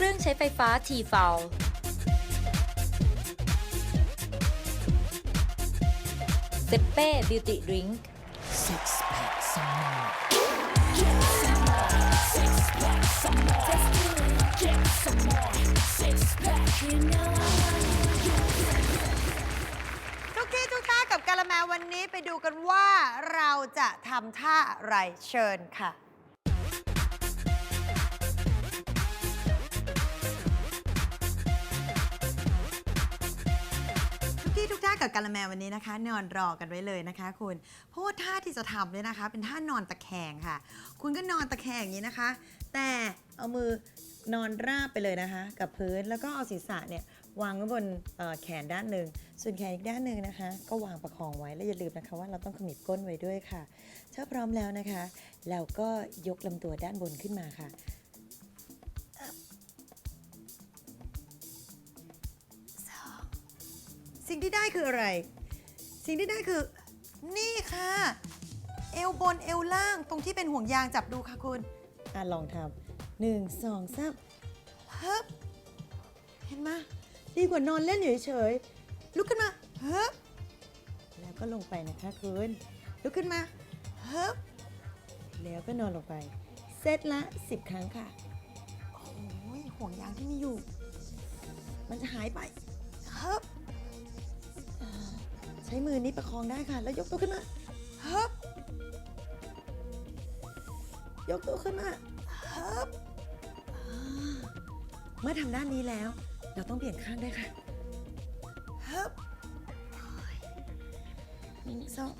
เครื่องใช้ไฟฟ้าทีฟอลเซเป้บิวตี้ดริงก์ Six pack some more. ทุกที่ทุกท่ากับกาละแมวันนี้ไปดูกันว่าเราจะทำท่าอะไรเชิญค่ะ กับกาละแมวันนี้นะคะ นอนรอกันไว้เลยนะคะ คุณเพราะว่าท่าที่จะทำเนี่ยนะคะ เป็นท่านอนตะแคงค่ะ คุณก็นอนตะแคงอย่างนี้นะคะ แต่เอามือนอนราบไปเลยนะคะ กับพื้นแล้วก็เอาศีรษะเนี่ยวางไว้บนแขนด้านหนึ่งส่วนแขนอีกด้านหนึ่งนะคะ ก็วางประคองไว้แล้วอย่าลืมนะคะว่าเราต้องขมิบก้นไว้ด้วยค่ะถ้าพร้อมแล้วนะคะ เราก็ยกลำตัวด้านบนขึ้นมาค่ะ สิ่งที่ได้คืออะไร สิ่งที่ได้คือนี่ค่ะ เอวบนเอวล่างตรงที่เป็นห่วงยางจับดูค่ะคุณอะลองทำหนึ่งสองสามฮึบเห็นไหมดีกว่านอนเล่นอยู่เฉยๆลุกขึ้นมาฮึบแล้วก็ลงไปนะคะคุณลุกขึ้นมาฮึบแล้วก็นอนลงไป เซตละ 10 ครั้งค่ะ โอ้ยห่วงยางที่มีอยู่ มันจะหายไป ช้มือนี้ประคองได้ค่ะ แล้วยกตัวขึ้นมาฮึบยกตัวขึ้นมาฮึบอ่าเมื่อทำด้านนี้แล้ว เราต้องเปลี่ยนข้างได้วยค่ะฮึบหนึ่งสอง